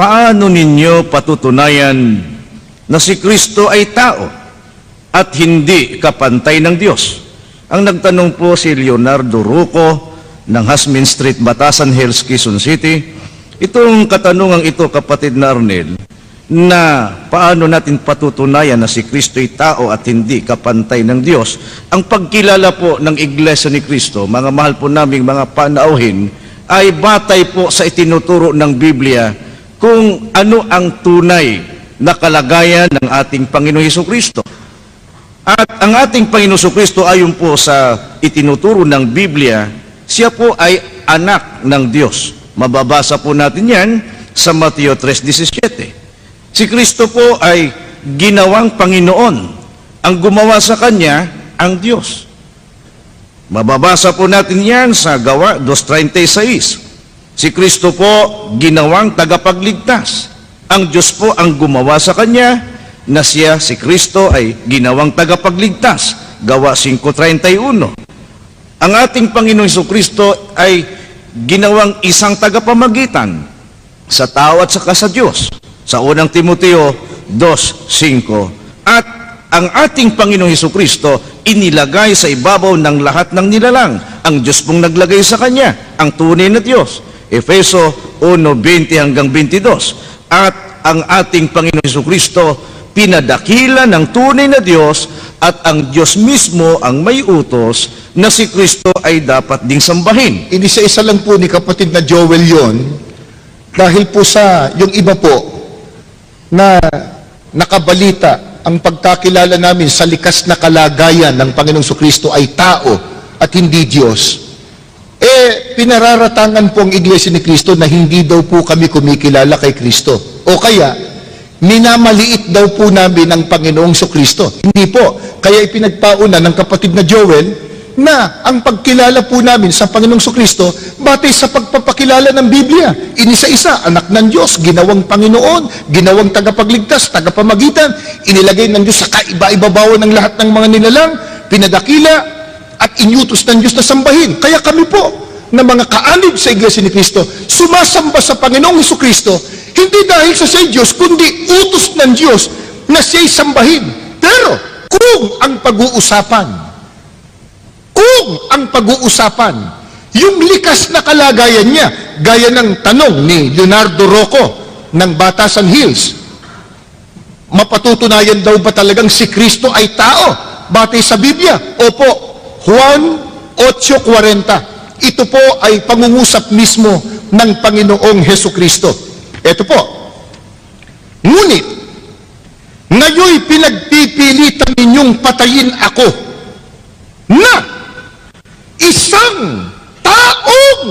paano ninyo patutunayan na si Kristo ay tao at hindi kapantay ng Diyos? Ang nagtanong po si Leonardo Ruco ng Hasmin Street, Batasan Hills, Quezon City. Itong katanungang ito, kapatid na Arnel, na paano natin patutunayan na si Kristo ay tao at hindi kapantay ng Diyos. Ang pagkilala po ng Iglesia ni Kristo, mga mahal po naming mga panauhin, ay batay po sa itinuturo ng Biblia kung ano ang tunay na kalagayan ng ating Panginoong Heso Kristo. At ang ating Panginoong Heso Kristo ayon po sa itinuturo ng Biblia, siya po ay anak ng Diyos. Mababasa po natin yan sa Mateo 3.17. Si Kristo po ay ginawang Panginoon. Ang gumawa sa Kanya, ang Diyos. Mababasa po natin yan sa Gawa 2.36. Si Kristo po ginawang tagapagligtas. Ang Diyos po ang gumawa sa Kanya na siya, si Kristo, ay ginawang tagapagligtas. Gawa 5.31. Ang ating Panginoong Hesus Kristo ay ginawang isang tagapamagitan sa tao at saka sa Diyos. Sa unang Timoteo 2.5. At ang ating Panginoong Hesus Kristo inilagay sa ibabaw ng lahat ng nilalang. Ang Diyos pong naglagay sa Kanya, ang tunay na Diyos. Efeso 1.20 hanggang 22. At ang ating Panginoong Hesus Kristo pinadakila ng tunay na Diyos at ang Diyos mismo ang may utos na si Kristo ay dapat ding sambahin. Inisa-isa lang po ni kapatid na Joel yon dahil po sa yung iba po na nakabalita ang pagkakilala namin sa likas na kalagayan ng Panginoong Kristo ay tao at hindi Diyos. Eh, pinararatangan po ang Iglesia ni Kristo na hindi daw po kami kumikilala kay Kristo. O kaya, minamaliit daw po namin ang Panginoong Kristo. Hindi po. Kaya ipinagpauna ng kapatid na Joel na ang pagkilala po namin sa Panginoong Kristo batay sa pagpapakilala ng Biblia. Inisa-isa, anak ng Diyos, ginawang Panginoon, ginawang tagapagligtas, tagapamagitan, inilagay ng Diyos sa kaiba-ibabawan ng lahat ng mga nilalang, pinadakila at inyutos ng Diyos na sambahin. Kaya kami po, na mga kaanib sa Iglesia ni Kristo, sumasamba sa Panginoong Heso Kristo, hindi dahil sa siya'y Diyos, kundi utos ng Diyos na siya'y sambahin. Pero, kung ang pag-uusapan, kung ang pag-uusapan, yung likas na kalagayan niya, gaya ng tanong ni Leonardo Rocco ng Batasan Hills, mapatutunayan daw ba talagang si Kristo ay tao? Batay sa Biblia? Opo, Juan 8.40. Ito po ay pangungusap mismo ng Panginoong Heso Kristo. Ito po. Ngunit, ngayoy pinagpipilitan ninyong patayin ako na isang taong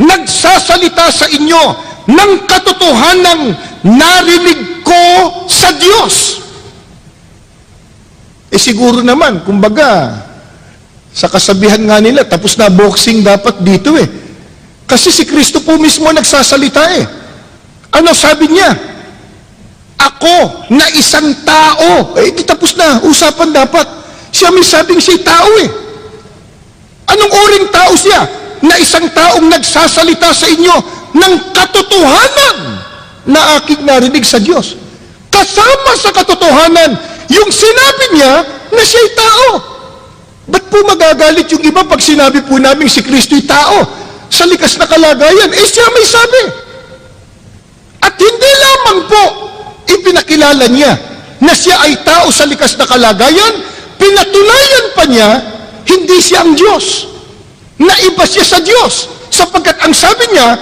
nagsasalita sa inyo ng katotohanang narinig ko sa Diyos. Eh siguro naman, kumbaga, sa kasabihan nga nila, tapos na boxing dapat dito eh. Kasi si Kristo po mismo nagsasalita eh. Ano sabi niya? Ako na isang tao. Eh, di tapos na. Usapan dapat. Siya may sabing siya tao eh. Anong uring tao siya? Na isang taong nagsasalita sa inyo ng katotohanan na aking narinig sa Diyos. Kasama sa katotohanan, yung sinabi niya na siya'y tao. Po magagalit yung iba pag sinabi po namin si Kristo'y tao? Sa likas na kalagayan, eh siya may sabi. At hindi lamang po ipinakilala niya na siya ay tao sa likas na kalagayan, pinatunayan pa niya, hindi siya ang Diyos. Naiba siya sa Diyos. Sapagkat ang sabi niya,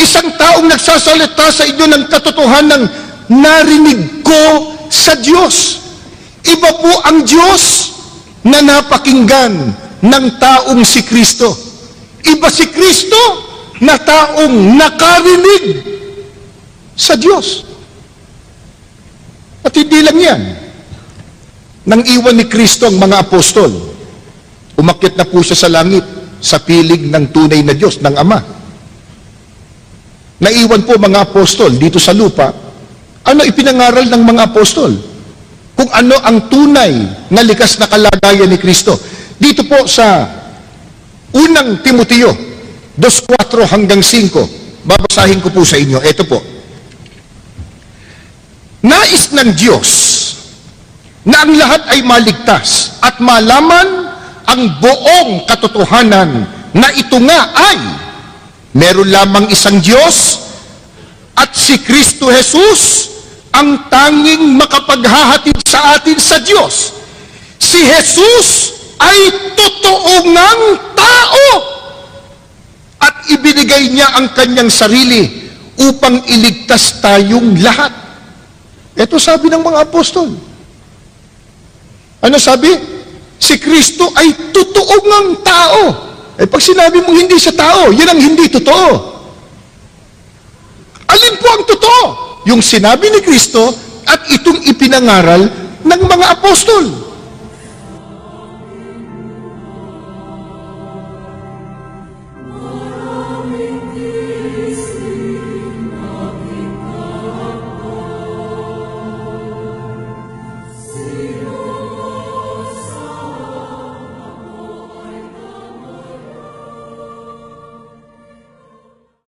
isang taong nagsasalita sa inyo ng katotohanan narinig ko sa Diyos. Iba po ang Diyos na napakinggan ng taong si Kristo. Iba si Kristo na taong nakarinig sa Diyos. At hindi lang yan. Nang iwan ni Kristo ang mga apostol, umakyat na po siya sa langit sa pilig ng tunay na Diyos, ng Ama. Naiwan po mga apostol dito sa lupa, ano ipinangaral ng mga apostol? Kung ano ang tunay na likas na kalagayan ni Kristo. Dito po sa unang Timoteo, 2.4 hanggang 5, babasahin ko po sa inyo. Ito po. Nais ng Diyos na ang lahat ay maligtas at malaman ang buong katotohanan na ito nga ay meron lamang isang Diyos at si Kristo Jesus ang tanging makapaghahatid sa atin sa Diyos. Si Jesus ay totoo ngang tao at ibinigay niya ang kanyang sarili upang iligtas tayong lahat. Ito sabi ng mga apostol. Ano sabi? Si Kristo ay totoo ngang tao. Eh pag sinabi mong hindi siya tao, yun ang hindi totoo. Alin po ang totoo? Yung sinabi ni Kristo at itong ipinangaral ng mga apostol.